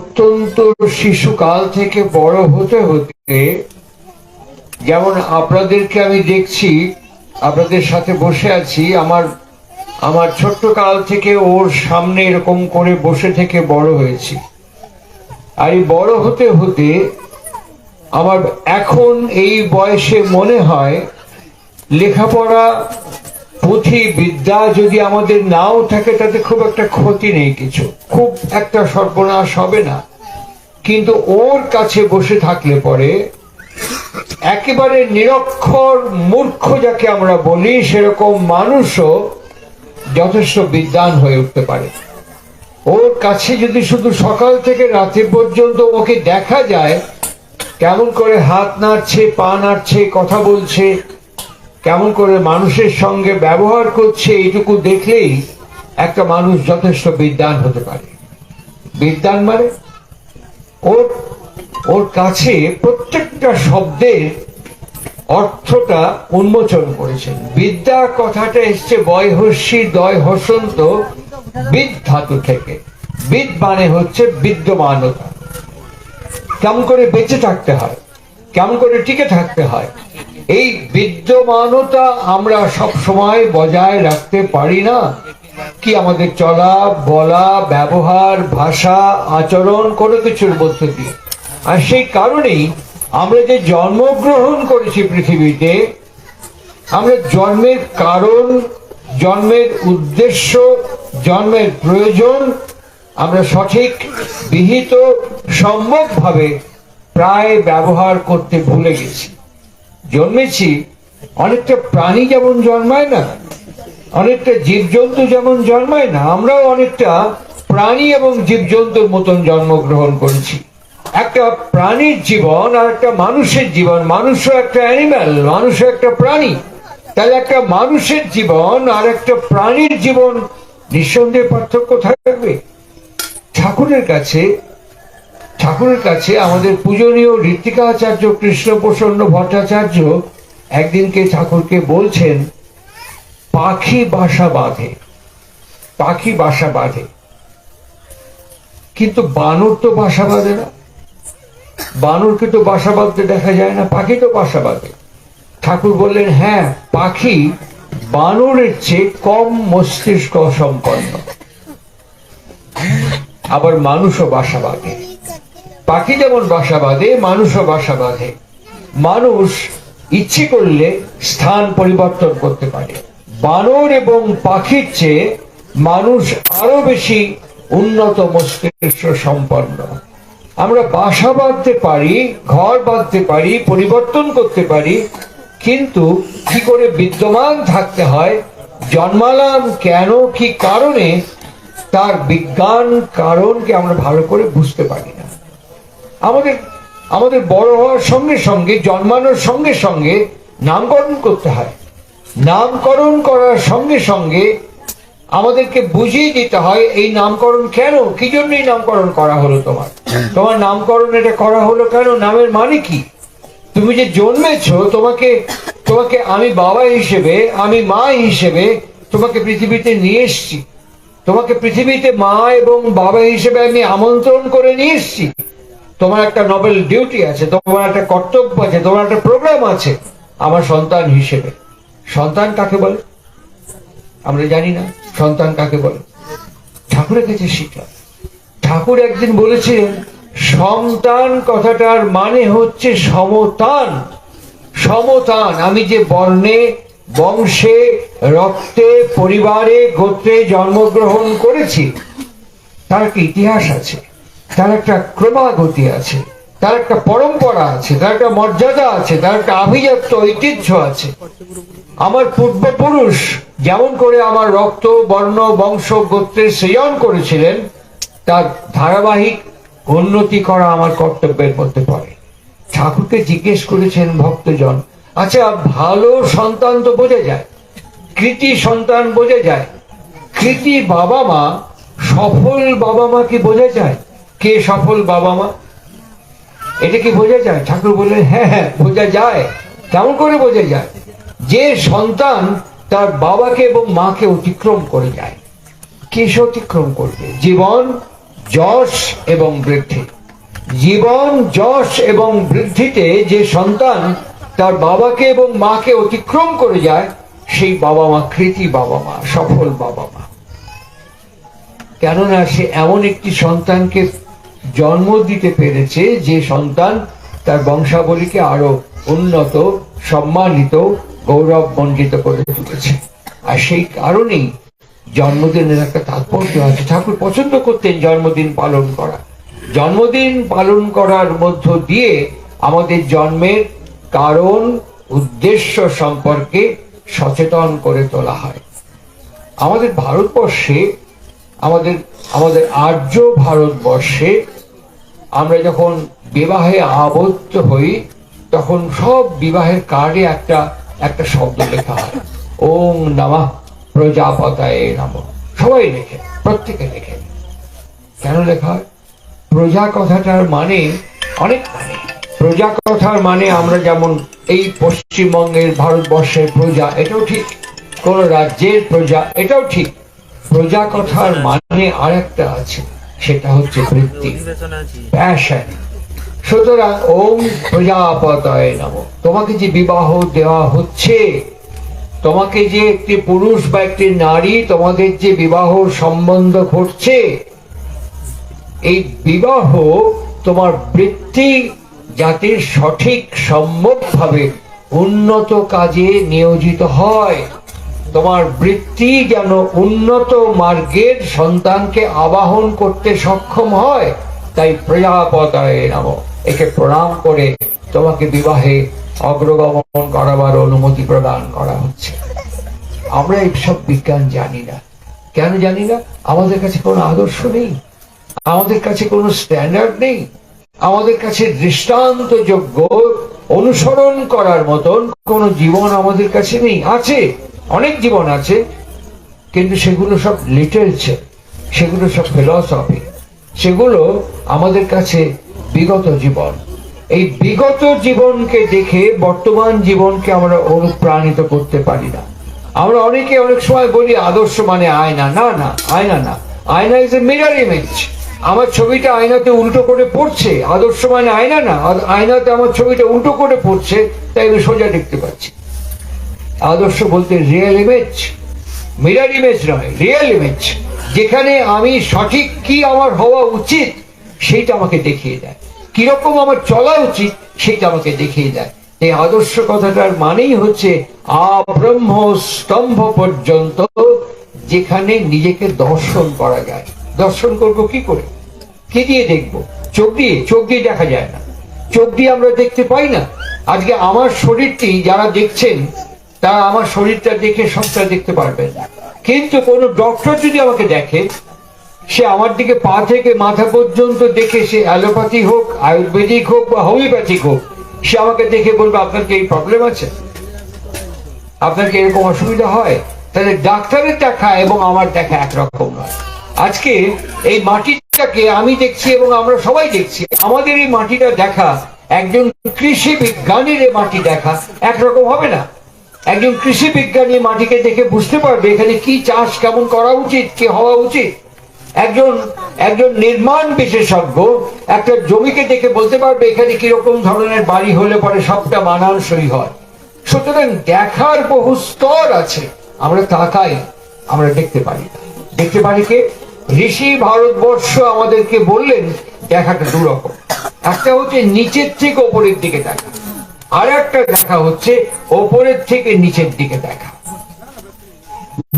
অত্যন্ত শিশুকাল থেকে বড় হতে হতে যেমন আপনাদেরকে আমি দেখছি, আপনাদের সাথে বসে আছি, আমার আমার ছোট্ট কাল থেকে ওর সামনে এরকম করে বসে থেকে বড় হয়েছি। আর এই বড় হতে হতে আমার এখন এই বয়সে মনে হয় লেখাপড়া পুঁথি বিদ্যা যদি আমাদের নাও থাকে, তাতে খুব একটা ক্ষতি নেই কিছু। খুব একটা সর্বনাশ হবে না। কিন্তু ওর কাছে বসে থাকলে পরে একেবারে নিরক্ষর মূর্খ যাকে আমরা বলি, সেরকম মানুষও যথেষ্ট বিদ্বান হয়ে উঠতে পারে। ওর কাছে যদি শুধু সকাল থেকে রাতে পর্যন্ত ওকে দেখা যায়, কেমন করে হাত নাড়ছে, পা নাড়ছে, কথা বলছে কেমন করে মানুষের সঙ্গে ব্যবহার করছে এইটুকু দেখলেই একটা মানুষ যথেষ্ট বিদ্যান হতে পারে। বিদ্যান মানে ওর ওর কাছে প্রত্যেকটা শব্দের অর্থটা উন্মোচন করেছেন। বিদ্যা কথাটা এসছে বয়হস্যি দয় হসন্ত বিদ ধাতু থেকে। বিদ মানে হচ্ছে বিদ্যমানতা। কেমন করে বেঁচে থাকতে হয়, কেমন করে টিকে থাকতে হয় এই বিদ্যমানতা আমরা সব সময় বজায় রাখতে পারি না। কি আমাদের চলা, বলা, ব্যবহার, ভাষা, আচরণ, কোনো কিছুর মধ্যে দিয়ে। আর সেই কারণেই আমরা যে জন্মগ্রহণ করেছি পৃথিবীতে, আমরা জন্মের কারণ, জন্মের উদ্দেশ্য, জন্মের প্রয়োজন, আমরা সঠিক, বিহিত সম্যকভাবে প্রায় ব্যবহার করতে ভুলে গেছি। জন্মেছি, অনেকটা প্রাণী যেমন জন্মায় না, অনেকটা জীবজন্তু যেমন জন্মায় না, আমরাও অনেকটা প্রাণী এবং জীবজন্তুর মতন জন্মগ্রহণ করেছি। একটা প্রাণীর জীবন আর একটা মানুষের জীবন, মানুষও একটা অ্যানিম্যাল মানুষও একটা প্রাণী। তাহলে একটা মানুষের জীবন আর একটা প্রাণীর জীবন নিঃসন্দেহে পার্থক্য থাকবে। ঠাকুরের কাছে ঠাকুরের কাছে আমাদের পূজনীয় ঋত্বিকাচার্য কৃষ্ণ প্রসন্ন ভট্টাচার্য একদিনকে ঠাকুরকে বলছেন, পাখি বাসা বাঁধে, পাখি বাসা বাঁধে। কিন্তু বানর তো বাসা বাঁধে না। বানরকে তো বাসা বাঁধতে দেখা যায় না, পাখি তো বাসা বাঁধে। ঠাকুর বললেন হ্যাঁ পাখি বানরের চেয়ে কম মস্তিষ্ক সম্পন্ন। আবার মানুষও বাসা বাঁধে। পাখি যেমন বাসা বাঁধে, মানুষও বাসা বাঁধে। মানুষ ইচ্ছে করলে স্থান পরিবর্তন করতে পারে। বানর এবং পাখির চেয়ে মানুষ আরও বেশি উন্নত মস্তিষ্ক সম্পন্ন। আমরা বাসা বাঁধতে পারি, ঘর বাঁধতে পারি, পরিবর্তন করতে পারি, কিন্তু কি করে বিদ্যমান থাকতে হয়, জন্মালাম কেন, কি কারণে, তার বিজ্ঞান কারণকে আমরা ভালো করে বুঝতে পারি না। আমাদের আমাদের বড় হওয়ার সঙ্গে সঙ্গে, জন্মানোর সঙ্গে সঙ্গে নামকরণ করতে হয়। নামকরণ করার সঙ্গে সঙ্গে আমাদেরকে বুঝিয়ে দিতে হয়, এই নামকরণ কেন? কি জন্যই নামকরণ করা হলো তোমার? তোমার নামকরণ এটা করা হলো কেন? নামের মানে কি? তুমি যে জন্মেছো, তোমাকে তোমাকে আমি বাবা হিসেবে, আমি মা হিসেবে তোমাকে পৃথিবীতে নিয়ে এসছি। তোমাকে পৃথিবীতে মা এবং বাবা হিসেবে আমি আমন্ত্রণ করে নিয়ে এসছি। তোমার একটা নোবেল ডিউটি আছে, তোমার একটা কর্তব্য আছে, তোমার একটা প্রোগ্রাম আছে, আমার সন্তান হিসেবে। সন্তান কাকে বলে? আমরা জানি না, সন্তান কাকে বলে? ঠাকুরের কাছে শিখলাম ঠাকুর একদিন বলেছিলেন সন্তান কথাটার মানে হচ্ছে সমতান। সমতান, আমি যে বর্ণে, বংশে, রক্তে, পরিবারে, গোত্রে জন্মগ্রহণ করেছি, তার একটা ইতিহাস আছে? তার একটা ক্রমাগতি আছে, তার একটা পরম্পরা আছে, তার একটা মর্যাদা আছে, তার একটা আভিজাত্য ঐতিহ্য আছে। আমার পূর্বপুরুষ যেমন করে আমার রক্ত, বর্ণ, বংশ, গোত্রের সৃজন করেছিলেন, তার ধারাবাহিক উন্নতি করা আমার কর্তব্যের মধ্যে পড়ে। ঠাকুরকে জিজ্ঞেস করেছেন ভক্তজন আচ্ছা ভালো সন্তান তো বোঝা যায়, কৃতি সন্তান বোঝা যায়, কৃতি বাবা মা সফল বাবা মা কি বোঝা যায়? কে সফল বাবা মা? এটা কি বোঝা যায়? ঠাকুর বললেন হ্যাঁ হ্যাঁ বোঝা যায়। কেমন করে বোঝা যায়? যে সন্তান তার বাবাকে এবং মাকে অতিক্রম করে যায়। কে সে অতিক্রম করবে? জীবন, যশ এবং বৃদ্ধি। জীবন, যশ এবং বৃদ্ধিতে যে সন্তান তার বাবাকে এবং মাকে অতিক্রম করে যায়, সেই বাবা মা, কৃতি বাবা মা, সফল বাবা মা। কেননা সে এমন একটি সন্তানকে জন্ম দিতে পেরেছে যে সন্তান তার বংশাবলীকে আরও উন্নত, সম্মানিত, গৌরব মণ্ডিত করে তুলেছে। আর সেই কারণেই জন্মদিনের একটা তাৎপর্য আছে। ঠাকুর পছন্দ করতেন জন্মদিন পালন করা। জন্মদিন পালন করার মধ্য দিয়ে আমাদের জন্মের কারণ, উদ্দেশ্য সম্পর্কে সচেতন করে তোলা হয়। আমাদের ভারতবর্ষে আমাদের আমাদের আর্য ভারতবর্ষে আমরা যখন বিবাহে আবদ্ধ হই, তখন সব বিবাহের কার্ডে একটা একটা শব্দ লেখা হয়। ওম নমঃ প্রজাপতায় নাম। সবাই লেখে, প্রত্যেকে লেখে। কেন লেখা হয়? প্রজা কথাটার মানে অনেক মানে। প্রজা কথার মানে আমরা যেমন এই পশ্চিমবঙ্গের ভারতবর্ষের প্রজা, এটাও ঠিক। কোন রাজ্যের প্রজা, এটাও ঠিক। প্রজা কথার মানে আরেকটা আছে সেটা হচ্ছে বৃত্তি। প্যাশন। সুতরাং ওম প্রজাপতয় নম। তোমাকে যে বিবাহ দেওয়া হচ্ছে তোমাকে যে একটি পুরুষ বা একটি নারী তোমাদের যে বিবাহ সম্বন্ধ ঘটছে এই বিবাহ তোমার বৃত্তি যাতে সঠিক সম্যকভাবে উন্নত কাজে নিয়োজিত হয়। তোমার বৃত্তি যেন উন্নত মার্গের সন্তানকে আবাহন করতে সক্ষম হয়, তাই প্রজাপতায় নাম। একে প্রণাম করে তোমাকে বিবাহে অগ্রগমন করাবার অনুমতি প্রদান করা হচ্ছে। আমরা এইসব বিজ্ঞান জানি না। কেন জানি না? আমাদের কাছে কোনো আদর্শ নেই। আমাদের কাছে কোনো স্ট্যান্ডার্ড নেই। আমাদের কাছে দৃষ্টান্তযোগ্য অনুসরণ করার মতন কোনো জীবন আমাদের কাছে নেই। আছে। অনেক জীবন আছে, কিন্তু সেগুলো সব লিটারেচার সেগুলো সব ফিলসফি সেগুলো আমাদের কাছে বিগত জীবন। এই বিগত জীবনকে দেখে বর্তমান জীবনকে আমরা অনুপ্রাণিত করতে পারি না। আমরা অনেকে অনেক সময় বলি আদর্শ মানে আয়না। না না, আয়না না। আয়না ইজ এ মিরার ইমেজ আমার ছবিটা আয়নাতে উল্টো করে পড়ছে। আদর্শ মানে আয়না না। আয়নাতে আমার ছবিটা উল্টো করে পড়ছে, তাই আমি সোজা দেখতে পাচ্ছি। আদর্শ বলতে রিয়েল ইমেজ মিরার ইমেজ নয় রিয়েল ইমেজ যেখানে আমি সঠিক কি আমার হওয়া উচিত, সেইটা আমাকে দেখিয়ে দেয়। কীরকম আমার চলা উচিত সেটা আমাকে দেখিয়ে দেয়। এই আদর্শ কথাটার মানেই হচ্ছে আব্রহ্ম স্তম্ভ পর্যন্ত, যেখানে নিজেকে দর্শন করা যায়। দর্শন করব কি করে? কি দিয়ে দেখব? চোখ দিয়ে? চোখ দিয়ে দেখা যায় না। চোখ দিয়ে আমরা দেখতে পাই না। আজকে আমার শরীরটি, যারা দেখছেন তারা আমার শরীরটা দেখে সবটা দেখতে পারবেন না কিন্তু কোনো ডক্টর যদি আমাকে দেখে, সে আমার দিকে পা থেকে মাথা পর্যন্ত দেখে সে অ্যালোপ্যাথি হোক, আয়ুর্বেদিক হোক বা হোমিওপ্যাথিক হোক, সে আমাকে দেখে বলবে, আপনার কি এই প্রবলেম আছে? আপনার কি এরকম অসুবিধা হয়? তাহলে ডাক্তারের দেখা এবং আমার দেখা একরকম নয়। আজকে এই মাটিটাকে আমি দেখছি এবং আমরা সবাই দেখছি। আমাদের এই মাটিটা দেখা, একজন কৃষি বিজ্ঞানীর মাটি দেখা একরকম হবে না? একজন কৃষি বিজ্ঞানী মাটিকে দেখে বুঝতে পারবে এখানে কি চাষ কেমন করা উচিত, কি হওয়া উচিত। একজন একজন নির্মাণ বিশেষজ্ঞ একটা জমিকে দেখে বলতে পারবে এখানে কীরকম ধরনের বাড়ি হলে পরে সবটা মানানসই হয়। সুতরাং দেখার বহু স্তর আছে। আমরা তাকাই, আমরা দেখতে পারি। দেখতে পারি কে? ঋষি ভারতবর্ষ আমাদেরকে বললেন, দেখাটা দুরকম। একটা হচ্ছে নিচের থেকে ওপরের দিকে দেখা। আর একটা দেখা হচ্ছে, ওপরের থেকে নিচের দিকে দেখা।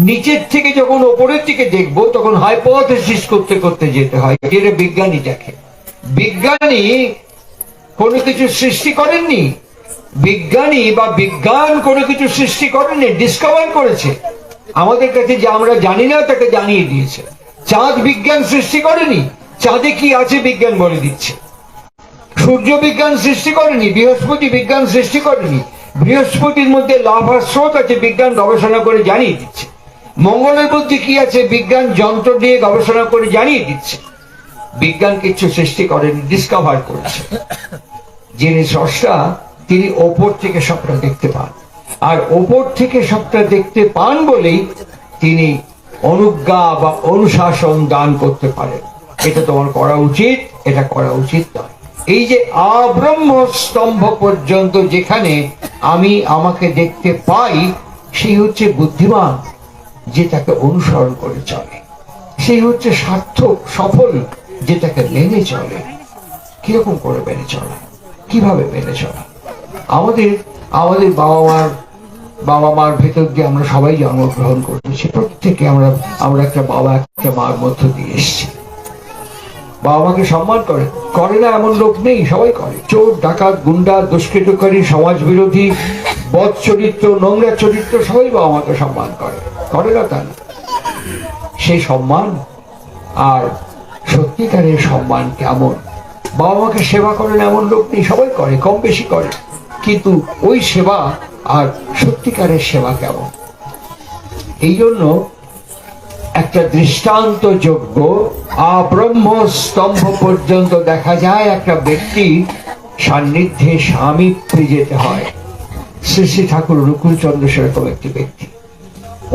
নিচের থেকে যখন ওপরের দিকে দেখব, তখন হাইপোথেসিস করতে করতে যেতে হয় যেটা বিজ্ঞানী দেখে। বিজ্ঞানী কোনো কিছু সৃষ্টি করেননি। বিজ্ঞানী বা বিজ্ঞান কোনো কিছু সৃষ্টি করেননি ডিসকভার করেছে। আমাদের কাছে যে আমরা জানি না, তাকে জানিয়ে দিয়েছে। চাঁদ বিজ্ঞান সৃষ্টি করেনি, চাঁদে কি আছে বিজ্ঞান বলে দিচ্ছে। সূর্য বিজ্ঞান সৃষ্টি করেনি, বৃহস্পতি বিজ্ঞান সৃষ্টি করেনি। বৃহস্পতির মধ্যে লাভ আর স্রোত আছে, বিজ্ঞান গবেষণা করে জানিয়ে দিচ্ছে। মঙ্গলের মধ্যে কি আছে, বিজ্ঞান যন্ত্র দিয়ে গবেষণা করে জানিয়ে দিচ্ছে। বিজ্ঞান কিছু সৃষ্টি করেনি ডিসকভার করেছে। যিনি স্রষ্টা, তিনি ওপর থেকে সবটা দেখতে পান। আর ওপর থেকে সবটা দেখতে পান বলেই তিনি অনুজ্ঞা বা অনুশাসন দান করতে পারেন। এটা তোমার করা উচিত, এটা করা উচিত নয়। এই যে আব্রহ্ম স্তম্ভ পর্যন্ত যেখানে আমি আমাকে দেখতে পাই, সেই হচ্ছে বুদ্ধিমান, যে তাকে অনুসরণ করে চলে। সেই হচ্ছে সার্থক, সফল, যে তাকে মেনে চলে। কীরকম করে মেনে চলা? কীভাবে মেনে চলা? আমাদের আমাদের বাবা মার বাবা মার ভেতর দিয়ে আমরা সবাই জন্মগ্রহণ করেছি। প্রত্যেকে আমরা আমরা একটা বাবা, একটা মার মধ্য দিয়ে এসেছি। বাবা মাকে সম্মান করে। করে না এমন লোক নেই, সবাই করে। চোর, ডাকাত, গুন্ডা, দুষ্কৃতকারী সমাজ বিরোধী বদ চরিত্র, নোংরা চরিত্র, সবাই বাবা মাকে সম্মান করে। করে না তা সেই সম্মান আর সত্যিকারের সম্মান কেমন? বাবা মাকে সেবা করেন এমন লোক নেই, সবাই করে কম বেশি করে। কিন্তু ওই সেবা আর সত্যিকারের সেবা কেমন? এই জন্য একটা দৃষ্টান্ত যোগ্য আব্রহ্ম স্তম্ভ পর্যন্ত দেখা যায় একটা ব্যক্তি সান্নিধ্যে স্বামীত্বে যেতে হয়। শ্রী শ্রী ঠাকুর রুকুল চন্দ্র সেরকম একটি ব্যক্তি।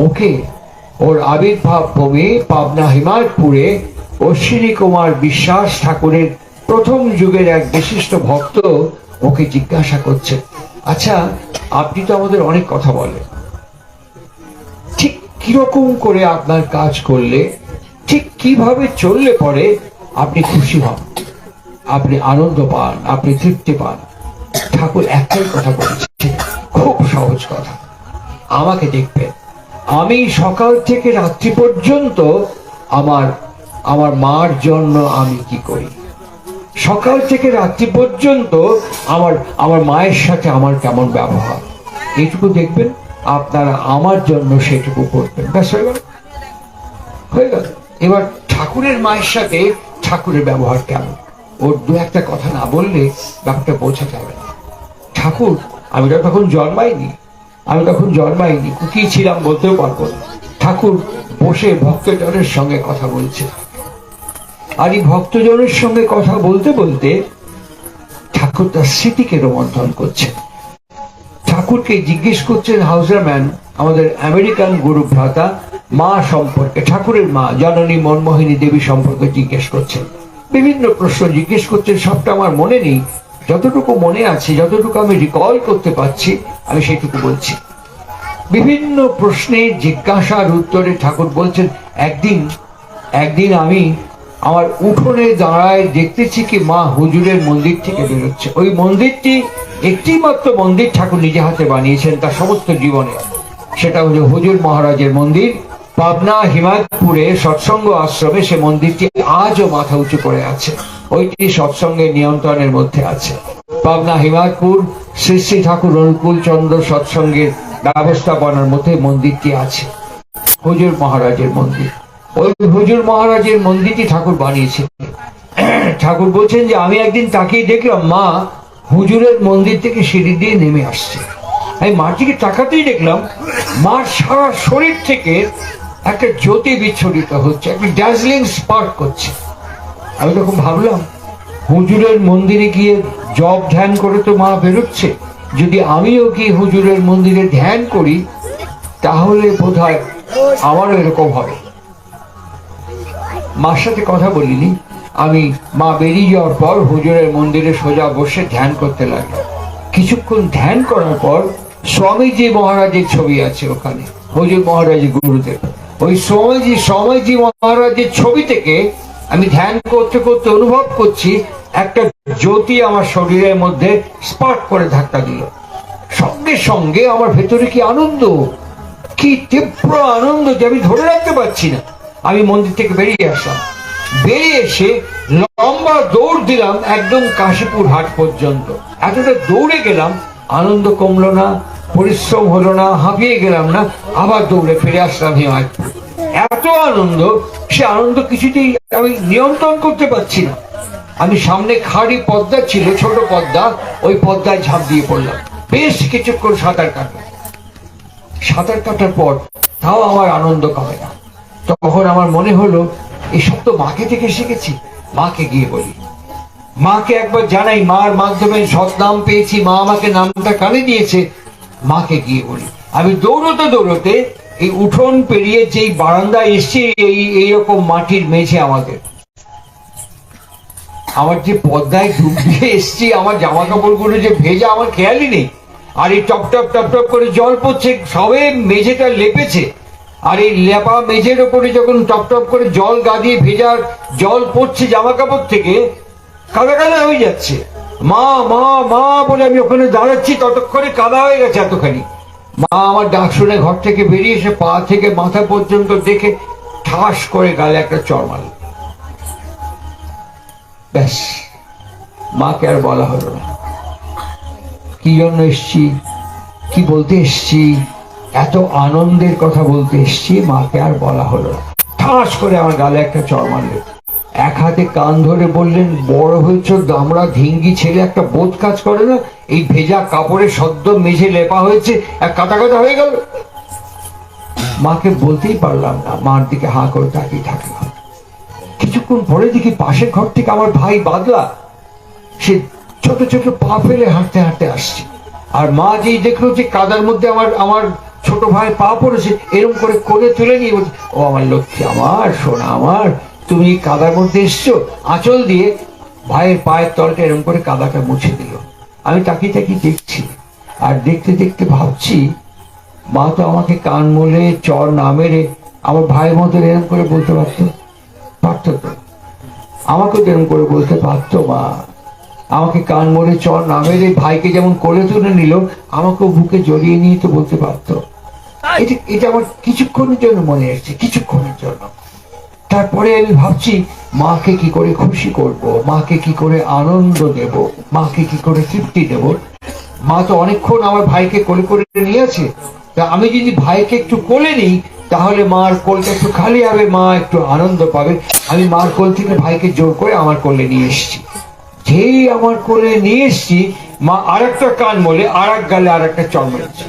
ওকে ওর আবির্ভাব ভূমি পাবনা হিমায়তপুরে অশ্বিনী কুমার বিশ্বাস ঠাকুরের প্রথম যুগের এক বিশিষ্ট ভক্ত ওকে জিজ্ঞাসা করছে আচ্ছা আপনি তো আমাদের অনেক কথা বলেন। কীরকম করে আপনার কাজ করলে ঠিক কীভাবে চললে পরে আপনি খুশি হন? আপনি আনন্দ পান, আপনি তৃপ্তি পান। ঠাকুর একটাই কথা বলেছে খুব সহজ কথা। আমাকে দেখবেন, আমি সকাল থেকে রাত্রি পর্যন্ত আমার আমার মার জন্য আমি কি করি? সকাল থেকে রাত্রি পর্যন্ত আমার আমার মায়ের সাথে আমার কেমন ব্যবহার? এইটুকু দেখবেন। আপনারা আমার জন্য সেটুকু করবেন। ব্যাস, হয়ে গেল। হয়ে গেল। এবার ঠাকুরের মায়ের সাথে ঠাকুরের ব্যবহার কেমন? ওর দু একটা কথা না বললে ব্যাপারটা বোঝা যাবে না। ঠাকুর, আমি তো তখন জন্মাইনি। আমি তখন জন্মাইনি কি ছিলাম বলতেও পারব না। ঠাকুর বসে ভক্তজনের সঙ্গে কথা বলছে। আর এই ভক্তজনের সঙ্গে কথা বলতে বলতে ঠাকুর তার স্মৃতিকে রোমন্থন করছে। ঠাকুরকে জিজ্ঞেস করছেন হাউসার ম্যান, আমাদের আমেরিকান গুরু ভ্রাতা মা সম্পর্কে, ঠাকুরের মা, জননী মনমোহিনী দেবী সম্পর্কে জিজ্ঞেস করছেন। বিভিন্ন প্রশ্ন জিজ্ঞেস করছেন, সবটা আমার মনে নেই। যতটুকু মনে আছে, যতটুকু আমি রিকল করতে পারছি, আমি সেটুকু বলছি। বিভিন্ন প্রশ্নের জিজ্ঞাসার উত্তরে ঠাকুর বলছেন, একদিন একদিন আমি আমার উঠোনে দাঁড়ায় দেখতেছি কি মা হুজুরের মন্দির থেকে বেরোচ্ছে ওই মন্দিরটি একটি মাত্র মন্দির ঠাকুর নিজে হাতে বানিয়েছেন তার সমস্ত জীবনে। সেটা হলো হুজুর মহারাজের মন্দির। পাবনা হিমায়তপুরে সৎসঙ্গ আশ্রমে সে মন্দিরটি আজও মাথা উঁচু করে আছে। ওইটি সৎসঙ্গের নিয়ন্ত্রণের মধ্যে আছে। পাবনা হিমায়তপুর শ্রী শ্রী ঠাকুর অনুকূল চন্দ্র সৎসঙ্গের ব্যবস্থাপনার মধ্যে মন্দিরটি আছে। হুজুর মহারাজের মন্দির। ওই হুজুর মহারাজের মন্দিরটি ঠাকুর বানিয়েছে। ঠাকুর বলছেন যে, আমি একদিন তাকিয়ে দেখলাম, মা হুজুরের মন্দির থেকে সিঁড়ি দিয়ে নেমে আসছে। আমি মাটিকে তাকাতেই দেখলাম, মার সারা শরীর থেকে একটা জ্যোতি বিচ্ছুরিত হচ্ছে, একটা ড্যাজলিং স্পার্ক করছে। আমি তখন ভাবলাম, হুজুরের মন্দিরে গিয়ে জব ধ্যান করে তো মা বেরোচ্ছে। যদি আমিও গিয়ে হুজুরের মন্দিরে ধ্যান করি, তাহলে বোধ হয় আমারও এরকম হবে। মার সাথে কথা বলিনি। আমি মা বেরিয়ে যাওয়ার পর হুজুরের মন্দিরে সোজা বসে ধ্যান করতে লাগলাম। কিছুক্ষণ ধ্যান করার পর স্বামীজি মহারাজের ছবি আছে ওখানে। হুজুর মহারাজের গুরুদেব। ওই স্বামীজি স্বামীজি মহারাজের ছবি থেকে আমি ধ্যান করতে করতে অনুভব করছি, একটা জ্যোতি আমার শরীরের মধ্যে স্পার্ক করে ধাক্কা দিল। সঙ্গে সঙ্গে আমার ভেতরে কি আনন্দ, কি তীব্র আনন্দ যে আমি ধরে রাখতে পারছি না। আমি মন্দির থেকে বেরিয়ে আসলাম। বেরিয়ে এসে লম্বা দৌড় দিলাম একদম কাশীপুর হাট পর্যন্ত। এতটা দৌড়ে গেলাম, আনন্দ কমলো না, পরিশ্রম হলো না, হাঁপিয়ে গেলাম না, আবার দৌড়ে ফিরে আসলাম হিমায়তপুর। এত আনন্দ, সে আনন্দ কিছুতেই আমি নিয়ন্ত্রণ করতে পারছি না। আমি সামনে খাড়ি পদ্মা ছিল, ছোট পদ্মা, ওই পদ্মায় ঝাঁপ দিয়ে পড়লাম। বেশ কিছুক্ষণ সাঁতার কাটলাম। সাঁতার কাটার পর তাও আমার আনন্দ কমে না। তখন আমার মনে হলো এসব তো মাকে থেকে শিখেছি, মাকে গিয়ে বলি। মাকে একবার জানাই, মার মাধ্যমে সৎনাম পেয়েছি, মা আমাকে নামটা কানে দিয়েছে, মাকে গিয়ে বলি। আমি দৌড়তে দৌড়তে এই উঠোন পেরিয়ে যেই বারান্দায় এসছি, এই এইরকম মাটির মেঝে আমাদের। আমার যে পদ্মায় ডুব দিয়ে এসছি, আমার জামা কাপড়গুলো যে ভেজা, আমার খেয়ালই নেই। আর এই টপ টপ টপ টপ করে জল পড়ছে, সবে মেঝেটা লেপেছে। আর এই লেপা মেঝের ওপরে যখন টপ টপ করে জল গা দিয়ে ভেজার জল পড়ছে জামা কাপড় থেকে, কাদা কাদা হয়ে যাচ্ছে। মা মা মা বলে আমি ওখানে দাঁড়াচ্ছি, ততক্ষণে কাদা হয়ে গেছে এতখানি। মা আমার ডাক শুনে ঘর থেকে বেরিয়ে এসে পা থেকে মাথা পর্যন্ত দেখে ঠাস করে গালে একটা চরমাল ব্যাস, মাকে আর বলা হলো না। কি জন্য এসছি? কি বলতে এসছি? এত আনন্দের কথা বলতে এসছি, মাকে আর বলা হলো ঠাস করে আমার গালে একটা চড় মারলেন এক হাতে কান ধরে বললেন, বড় হয়েছ দামড়া ধিঙ্গি ছেলে একটা বোধ কাজ করে না? এই ভেজা কাপড়ে সদ্য মেঝে লেপা হয়েছে, এক কাটা কাটা হয়ে গেল। মাকে বলতেই পারলাম না, মার দিকে হাঁ করে তাকিয়ে থাকলাম। কিছুক্ষণ পরে দেখি পাশের ঘর থেকে আমার ভাই বাদলা, সে ছোট ছোট পা ফেলে হাঁটতে হাঁটতে আসছে। আর মা যেই দেখল যে কাদার মধ্যে আমার আমার ছোট ভাই পা পড়েছে এরকম করে কোলে তুলে নিয়ে বলছে, ও আমার লক্ষ্মী, আমার সোনা, আমার, তুমি কাদার মধ্যে এসছো? আঁচল দিয়ে ভাইয়ের পায়ের তলটা এরকম করে কাদাটা মুছে দিল। আমি তাকিয়ে তাকিয়ে দেখছি, আর দেখতে দেখতে ভাবছি, মা তো আমাকে কান মোলে, চর না মেরে আমার ভাইয়ের মতো এরকম করে বলতে পারতো। পারতো তো আমাকেও যেরকম করে বলতে পারতো মা। আমাকে কান মরে চর না মেরে ভাইকে যেমন কোলে তুলে নিল, আমাকেও বুকে জড়িয়ে নিয়ে তো বলতে পারতো। এটা আমার কিছুক্ষণের জন্য মনে এসছে, কিছুক্ষণের জন্য। তারপরে আমি ভাবছি, মাকে কি করে খুশি করব, মাকে কি করে আনন্দ দেব, মাকে কি করে তৃপ্তি দেব। মা তো অনেকক্ষণ আমার ভাইকে কোলে করে নিয়েছে। তা আমি যদি ভাইকে একটু কোলে নিই, তাহলে মার কোলটা একটু খালি হবে, মা একটু আনন্দ পাবে। আমি মার কোল থেকে ভাইকে জোর করে আমার কোলে নিয়ে এসেছি। যেই আমার করে নিয়ে এসছি। মা আর একটা কান বলে আর এক গালে আর একটা চর মেরেছে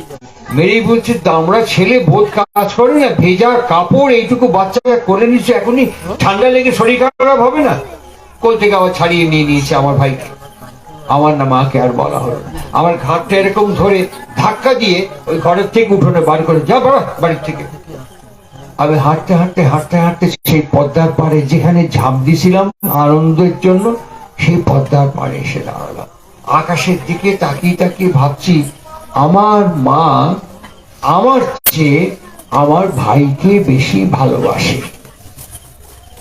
মেরেই বলছে, দামড়া ছেলে বোধ কাজ করে না, ভেজা কাপড় এইটুকু বাচ্চাকে করে নিচ্ছে এখনই ঠান্ডা লেগে শরীর খারাপ হবে না? কোল থেকে আবার ছাড়িয়ে নিয়ে নিয়েছে আমার ভাইকে। আমার না মাকে আর বলা হলো আমার ঘাটটা এরকম ধরে ধাক্কা দিয়ে ওই ঘরের থেকে উঠোনে বার করে, যা বাড়া, বাড়ির থেকে। আমি হাঁটতে হাঁটতে হাঁটতে হাঁটতে সেই পদ্মার পাড়ে যেখানে ঝাঁপ দিছিলাম আনন্দের জন্য সেই পদ্মার পাড়ে এসে দাঁড়ালাম আকাশের দিকে তাকিয়ে তাকিয়ে ভাবছি, আমার মা আমার চেয়ে আমার ভাইকে বেশি ভালোবাসে।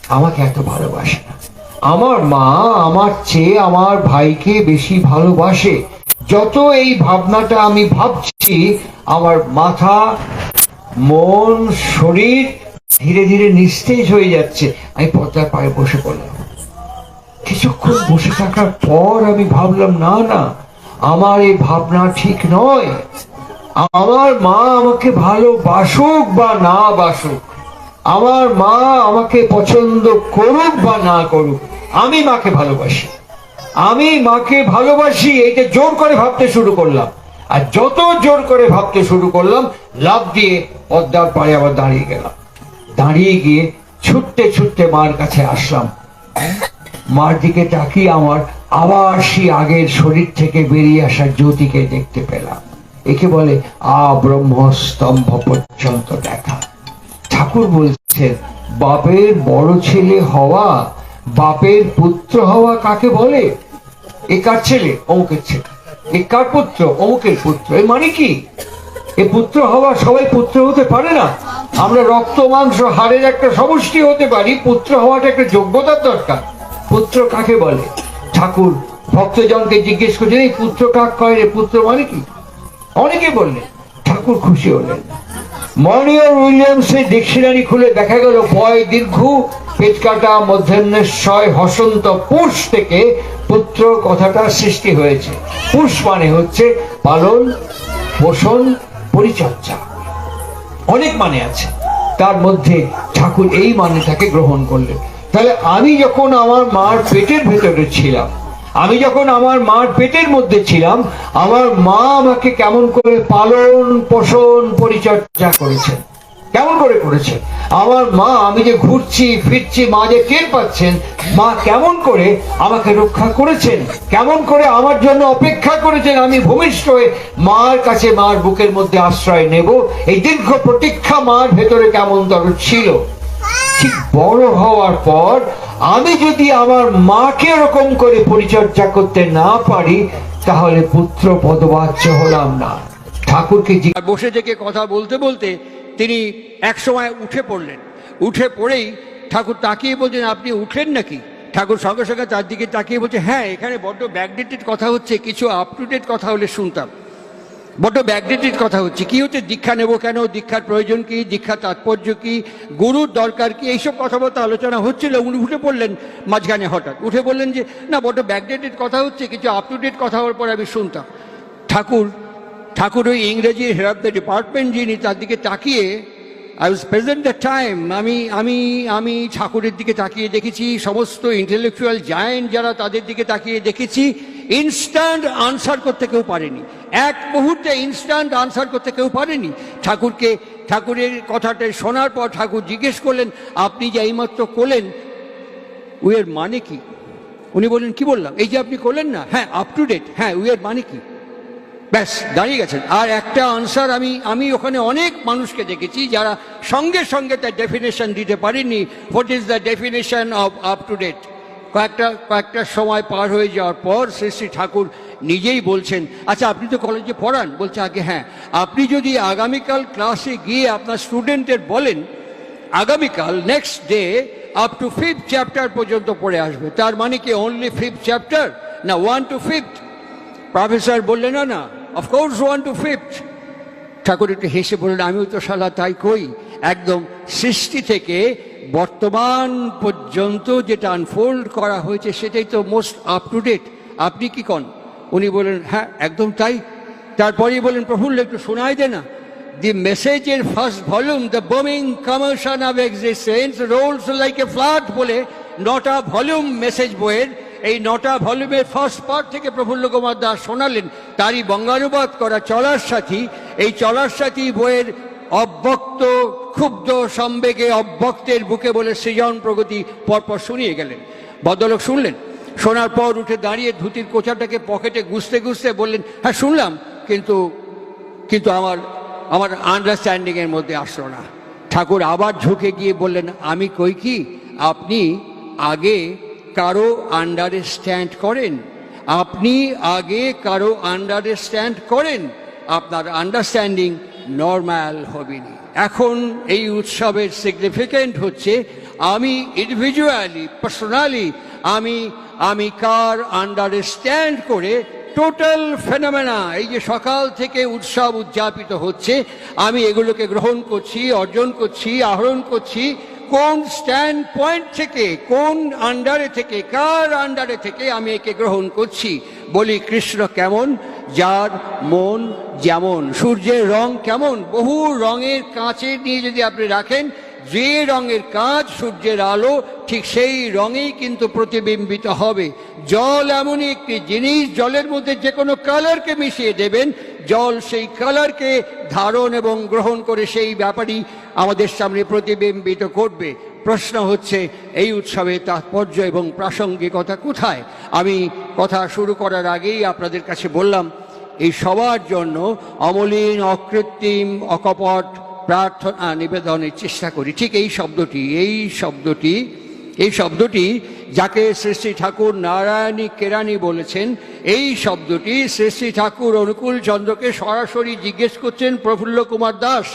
আমাকে এত ভালোবাসে না। আমার মা আমার চেয়ে আমার ভাইকে বেশি ভালোবাসে। যত এই ভাবনাটা আমি ভাবছি, আমার মাথা, মন, শরীর ধীরে ধীরে নিস্তেজ হয়ে যাচ্ছে। আমি পদ্মার পায়ে বসে পড়লাম। কিছুক্ষণ বসে থাকার পর আমি ভাবলাম, না না, আমার এই ভাবনা ঠিক নয়। আমার মা আমাকে ভালোবাসুক বা না বাসুক, আমার মা আমাকে পছন্দ করুক বা না করুক, আমি মাকে ভালোবাসি। আমি মাকে ভালোবাসি এটা জোর করে ভাবতে শুরু করলাম। আর যত জোর করে ভাবতে শুরু করলাম লাভ দিয়ে পদ্মার পাড়ে আবার দাঁড়িয়ে গেলাম। দাঁড়িয়ে গিয়ে ছুটতে ছুটতে মার কাছে আসলাম। মার দিকে তাকিয়ে আমার আবার সেই আগের শরীর থেকে বেরিয়ে আসা জ্যোতিকে দেখতে পেলাম। একে বলে আ ব্রহ্মস্তম্ভ পর্যন্ত দেখা। ঠাকুর বলছেন, বাপের বড় ছেলে হওয়া, বাপের পুত্র হওয়া কাকে বলে? এ কার ছেলে? অমুকের ছেলে। এ কার পুত্র? অমুকের পুত্র। এ মানে কি? এ পুত্র হওয়া সবাই পুত্র হতে পারে না। আমরা রক্ত, মাংস, হাড়ের একটা সমষ্টি হতে পারি। পুত্র হওয়াটা একটা যোগ্যতার দরকার। পুত্র কাকে বলে? ঠাকুর, ভক্তজনকে জিজ্ঞেস করছেন এই পুত্র কাক কয় রে? পুত্র মানে কি? অনেকে বললেন ঠাকুর খুশি হলেন। মনিয়র উইলিয়ামসের ডিকশনারি খুলে দেখা গেল বয় দীর্ঘ পেট কাটা মধ্যাহ্নেশ্বয় হসন্ত পুষ থেকে পুত্র কথাটা সৃষ্টি হয়েছে। পুষ মানে হচ্ছে পালন, পোষণ, পরিচর্যা। অনেক মানে আছে। তার মধ্যে ঠাকুর এই মানেটাকে গ্রহণ করলেন। তাহলে আমি যখন আমার মার পেটের ভেতরে ছিলাম, আমি যখন আমার মার পেটের মধ্যে ছিলাম, আমার মা আমাকে কেমন করে পালন, পোষণ, পরিচর্যা করেছেন? কেমন করে করেছে আমার মা, আমি যে ঘুরছি, ফিরছি, মা যে টের পাচ্ছেন, মা কেমন করে আমাকে রক্ষা করেছেন? কেমন করে আমার জন্য অপেক্ষা করেছেন? আমি ভূমিষ্ঠ হয়ে মার কাছে, মার বুকের মধ্যে আশ্রয় নেব। এই দীর্ঘ প্রতীক্ষা মার ভেতরে কেমন তর ছিল? বড় হওয়ার পর আমি যদি আমার মাকে এরকম করে পরিচর্যা করতে না পারি, তাহলে পুত্র পদবাচ্য হলাম না। ঠাকুরকে বসে থেকে কথা বলতে বলতে তিনি এক সময় উঠে পড়লেন। উঠে পড়েই ঠাকুর তাকিয়ে বলছেন, আপনি উঠলেন নাকি? ঠাকুর সঙ্গে সঙ্গে তার দিকে তাকিয়ে বলছে হ্যাঁ এখানে বড্ড ব্যাকডেটেড কথা হচ্ছে, কিছু আপ টু ডেট কথা হলে শুনতাম। বড্ড ব্যাকডেটেড কথা হচ্ছে। কি হচ্ছে? দীক্ষা নেব কেন? দীক্ষার প্রয়োজন কি? দীক্ষার তাৎপর্য কি? গুরুর দরকার কি? এইসব কথাবার্তা আলোচনা হচ্ছিল, উনি উঠে পড়লেন মাঝখানে হঠাৎ। উঠে বললেন যে, না, বড্ড ব্যাকডেটেড কথা হচ্ছে, কিছু আপ টু ডেট কথা হওয়ার পর আমি শুনতাম। ঠাকুর ঠাকুর ওই ইংরেজি হেড অফ দ্য ডিপার্টমেন্ট যিনি, তার দিকে তাকিয়ে I was present the time আমি আমি আমি ঠাকুরের দিকে তাকিয়ে দেখেছি, সমস্ত ইন্টেলেকচুয়াল জায়েন্ট যারা তাদের দিকে তাকিয়ে দেখেছি ইনস্ট্যান্ট আনসার করতে কেউ পারেনি। এক মুহূর্তে ইনস্ট্যান্ট আনসার করতে কেউ পারেনি। ঠাকুরকে, ঠাকুরের কথাটা শোনার পর ঠাকুর জিজ্ঞেস করলেন, আপনি যে এইমাত্র করলেন উয়ের মানে কি? উনি বললেন, কি বললাম? এই যে আপনি করলেন না? হ্যাঁ আপ টু ডেট হ্যাঁ উয়ের মানে কি? ব্যাস, দাঁড়িয়ে গেছেন। আর একটা আনসার আমি আমি ওখানে অনেক মানুষকে দেখেছি যারা সঙ্গে সঙ্গে তার ডেফিনেশন দিতে পারেননি। What is the definition of up to date কয়েকটা কয়েকটা সময় পার হয়ে যাওয়ার পর শ্রী শ্রী ঠাকুর নিজেই বলছেন আচ্ছা আপনি তো কলেজে পড়ান। বলছে, আগে হ্যাঁ। আপনি যদি আগামীকাল ক্লাসে গিয়ে আপনার স্টুডেন্টের বলেন, আগামীকাল next day up to fifth chapter পর্যন্ত পড়ে আসবে। তার মানে কি অনলি ফিফথ চ্যাপ্টার না ওয়ান টু ফিফথ প্রফেসর বললেন, না না of course one to fifth Thakur একটু হেসে বললেন, আমিও তো শালা তাই কই? একদম সৃষ্টি থেকে বর্তমান পর্যন্ত যেটা আনফোল্ড করা হয়েছে সেটাই তো মোস্ট আপ টু ডেট আপনি কি কন? উনি বললেন হ্যাঁ একদম তাই। তারপরেই বলেন প্রফুল্ল, একটু শোনাই দে না। দি মেসেজের first volume the booming commotion of existence rolls like a flood বলে নটা ভলিউম মেসেজ বইয়ের, এই নটা ভলিউমের ফার্স্ট পার্ট থেকে প্রফুল্ল কুমার দাস শোনালেন। তারই বঙ্গানুবাদ করা চলার সাথী, এই চলার সাথী বইয়ের অব্যক্ত, ক্ষুব্ধ, সম্বেগে অব্যক্তের বুকে বলে সৃজন প্রগতি পরপর শুনিয়ে গেলেন। ভদ্রলোক শুনলেন। শোনার পর উঠে দাঁড়িয়ে ধুতির কোচাটাকে পকেটে গুছতে গুছতে বললেন হ্যাঁ শুনলাম, কিন্তু কিন্তু আমার আমার আন্ডারস্ট্যান্ডিং এর মধ্যে আসলো না। ঠাকুর আবার ঝুঁকে গিয়ে বললেন, আমি কই কি? আপনি আগে কারও আন্ডারে স্ট্যান্ড করেন। আপনি আগে কারও আন্ডারে স্ট্যান্ড করেন। আপনার আন্ডারস্ট্যান্ডিং নর্মাল হবেনি। এখন এই উৎসবের সিগনিফিকেন্ট হচ্ছে আমি ইন্ডিভিজুয়ালি পার্সোনালি আমি আমি কার আন্ডারস্ট্যান্ড করে টোটাল ফেনোমেনা এই যে সকাল থেকে উৎসব উদযাপিত হচ্ছে, আমি এগুলোকে গ্রহণ করছি, অর্জন করছি, আহরণ করছি কোন স্ট্যান্ড পয়েন্ট থেকে, কোন আন্ডারে থেকে, কার আন্ডারে থেকে আমি একে গ্রহণ করছি? বলি কৃষ্ণ কেমন? যার মন যেমন। সূর্যের রং কেমন? বহু রঙের কাঁচের নিয়ে যদি আপনি রাখেন যে রঙের কাঁচ সূর্যের আলো, ঠিক সেই রঙেই কিন্তু প্রতিবিম্বিত হবে। জল এমনই একটি জিনিস, জলের মধ্যে যে কোনো কালারকে মিশিয়ে দেবেন। জল সেই কালারকে ধারণ এবং গ্রহণ করে সেই ব্যাপারই আমাদের সামনে প্রতিবিম্বিত করবে। প্রশ্ন হচ্ছে, এই উৎসবে তাৎপর্য এবং প্রাসঙ্গিকতা কোথায়? আমি কথা শুরু করার আগেই আপনাদের কাছে বললাম, এই সবার জন্য অমলিন, অকৃত্রিম, অকপট প্রার্থনা, নিবেদনের চেষ্টা করি। ঠিক এই শব্দটি এই শব্দটি এই শব্দটি যাকে শ্রী শ্রী ঠাকুর নারায়ণী কেরানি বলেছেন, এই শব্দটি শ্রী শ্রী ঠাকুর অনুকূল চন্দ্রকে সরাসরি জিজ্ঞেস করছেন, প্রফুল্ল কুমার দাস,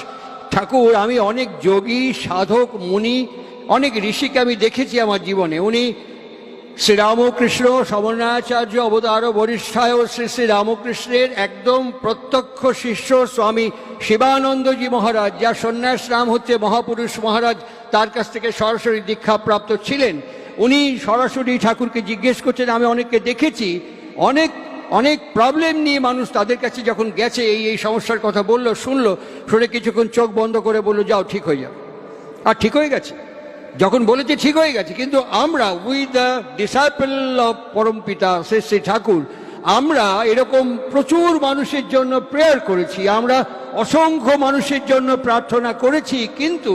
ঠাকুর, আমি অনেক যোগী, সাধক, মুনি, অনেক ঋষিকে আমি দেখেছি আমার জীবনে। উনি শ্রীরামকৃষ্ণ সমন্বয়াচার্য অবতার বরিষ্ঠায় শ্রী শ্রী রামকৃষ্ণের একদম প্রত্যক্ষ শিষ্য স্বামী শিবানন্দজি মহারাজ যা সন্ন্যাস নাম হচ্ছে মহাপুরুষ মহারাজ, তার কাছ থেকে সরাসরি দীক্ষাপ্রাপ্ত ছিলেন। উনি সরাসরি ঠাকুরকে জিজ্ঞেস করছেন, আমি অনেককে দেখেছি, অনেক অনেক প্রবলেম নিয়ে মানুষ তাদের কাছে যখন গেছে, এই এই সমস্যার কথা বলল, শুনলো, শুনে কিছুক্ষণ চোখ বন্ধ করে বলল, যাও, ঠিক হয়ে যাও। আর ঠিক হয়ে গেছে? যখন বলেছে ঠিক হয়ে গেছে, কিন্তু আমরা উইথ দ্য ডিসাইপল অফ পরম পিতা শ্রী শ্রী ঠাকুর, আমরা এরকম প্রচুর মানুষের জন্য প্রেয়ার করেছি, আমরা অসংখ্য মানুষের জন্য প্রার্থনা করেছি, কিন্তু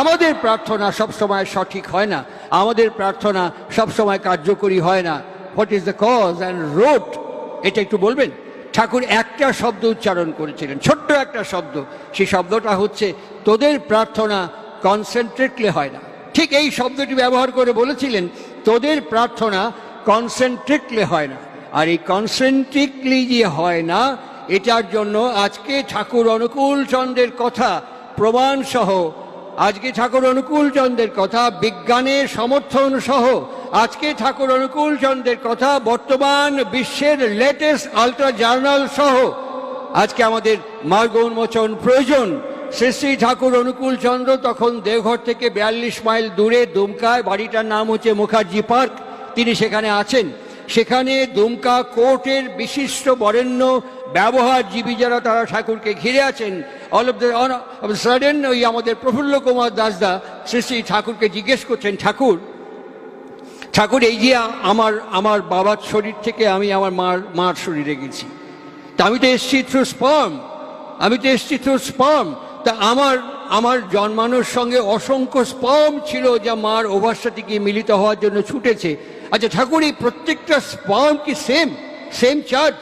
আমাদের প্রার্থনা সবসময় সঠিক হয় না, আমাদের প্রার্থনা সবসময় কার্যকরী হয় না। What is the cause and road এটা একটু বলবেন? ঠাকুর একটা শব্দ উচ্চারণ করেছিলেন, ছোট্ট একটা শব্দ সেই শব্দটা হচ্ছে, তোদের প্রার্থনা কনসেন্ট্রেটলি হয় না। ঠিক এই শব্দটি ব্যবহার করে বলেছিলেন, তোদের প্রার্থনা কনসেন্ট্রিকলি হয় না। আর এই কনসেন্ট্রিকলি যে হয় না, এটার জন্য আজকে ঠাকুর অনুকূল চন্দ্রের কথা প্রমাণ সহ, আজকে ঠাকুর অনুকূল চন্দ্রের কথা, বিজ্ঞানের সমর্থন সহ, আজকে ঠাকুর অনুকূল চন্দ্রের কথা, বর্তমান বিশ্বের লেটেস্ট আলট্রা জার্নাল সহ, আজকে আমাদের মার্গ উন্মোচন প্রয়োজন। শ্রী শ্রী ঠাকুর অনুকূল চন্দ্র তখন দেওঘর থেকে বিয়াল্লিশ মাইল দূরে দুমকায়, বাড়িটার নাম হচ্ছে মুখার্জি পার্ক, তিনি সেখানে আছেন। সেখানে দুমকা কোর্টের বিশিষ্ট বরেণ্য ব্যবহারজীবী যারা, তারা ঠাকুরকে ঘিরে আছেন। অল অফ দ্য ওই আমাদের প্রফুল্ল কুমার দাসদা শ্রী শ্রী ঠাকুরকে জিজ্ঞেস করছেন, ঠাকুর ঠাকুর, এই যে আমার আমার বাবার শরীর থেকে আমি আমার মার মার শরীরে গেছি। তা আমি তো এসছি থ্রু স্পার্ম আমি তো এসছি থ্রু স্পার্ম তা আমার আমার জন্মানোর সঙ্গে অসংখ্য স্পার্ম ছিল যা মার ওভারসাথে গিয়ে মিলিত হওয়ার জন্য ছুটেছে। আচ্ছা ঠাকুর, এই প্রত্যেকটা স্পার্ম কি same same charge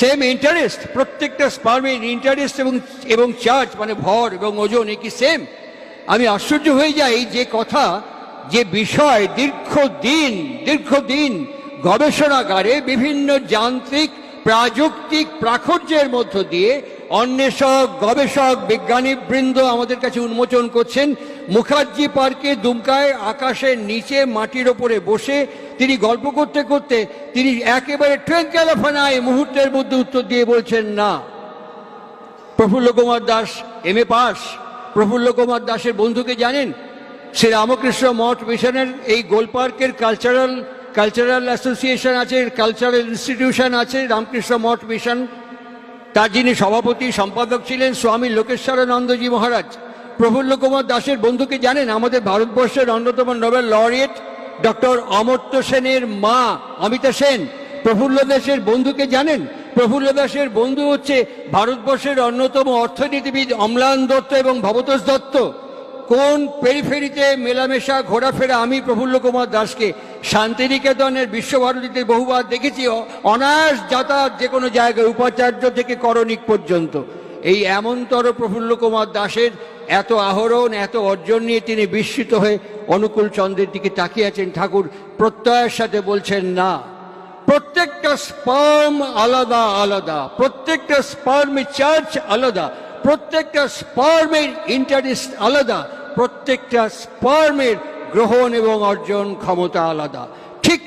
same interest প্রত্যেকটা স্পার্মের ইন্টারেস্ট এবং এবং চার্জ মানে ভর এবং ওজন, এ কি সেম আমি আশ্চর্য হয়ে যাই যে কথা, যে বিষয় দীর্ঘদিন দীর্ঘদিন গবেষণাগারে বিভিন্ন যান্ত্রিক, প্রাযুক্তিক প্রাচুর্যের মধ্য দিয়ে অন্বেষক, গবেষক বিজ্ঞানী বৃন্দ আমাদের কাছে উন্মোচন করছেন। মুখার্জি পার্কে দুমকায় আকাশের নিচে মাটির ওপরে বসে তিনি গল্প করতে করতে তিনি একেবারে ট্রেঙ্কেলাফানায় মুহূর্তের মধ্যে উত্তর দিয়ে বলছেন, না। Prafulla Kumar Das M A pass. Prafulla Kumar দাসের বন্ধুকে জানেন? শ্রী রামকৃষ্ণ মঠ মিশনের এই গোলপার্কের কালচারাল কালচারাল অ্যাসোসিয়েশন আছে কালচারাল ইনস্টিটিউশন আছে, রামকৃষ্ণ মঠ মিশন তার যিনি সভাপতি, সম্পাদক ছিলেন স্বামী লোকেশ্বরানন্দজি মহারাজ। প্রফুল্ল কুমার দাসের বন্ধুকে জানেন, আমাদের ভারতবর্ষের অন্যতম নোবেল লরিয়েট ডক্টর অমর্ত্য সেনের মা অমিতা সেন। প্রফুল্ল দাসের বন্ধুকে জানেন, প্রফুল্ল দাসের বন্ধু হচ্ছে ভারতবর্ষের অন্যতম অর্থনীতিবিদ অম্লান দত্ত এবং ভবতোষ দত্ত। কোন পেরিফেরিতে মেলামেশা, ঘোরাফেরা? আমি প্রফুল্ল কুমার দাসকে শান্তিনিকেতনের বিশ্বভারতীতে বহুবার দেখেছি। অনায়াস যাতায়াত যে কোনো জায়গায়, উপাচার্য থেকে করণিক পর্যন্ত। এই এমনতর প্রফুল্ল কুমার দাসের এত আহরণ, এত অর্জন নিয়ে তিনি বিস্মিত হয়ে অনুকূল চন্দ্রের দিকে তাকিয়ে আছেন। ঠাকুর প্রত্যয়ের সাথে বলছেন, না, প্রত্যেকটা স্পার্ম আলাদা আলাদা। প্রত্যেকটা স্পার্মের চার্চ আলাদা। প্রত্যেকটা স্পার্মের ইন্টারেস্ট আলাদা। প্রত্যেকটা স্পার্মের গ্রহণ এবং অর্জন ক্ষমতা আলাদা। ঠিক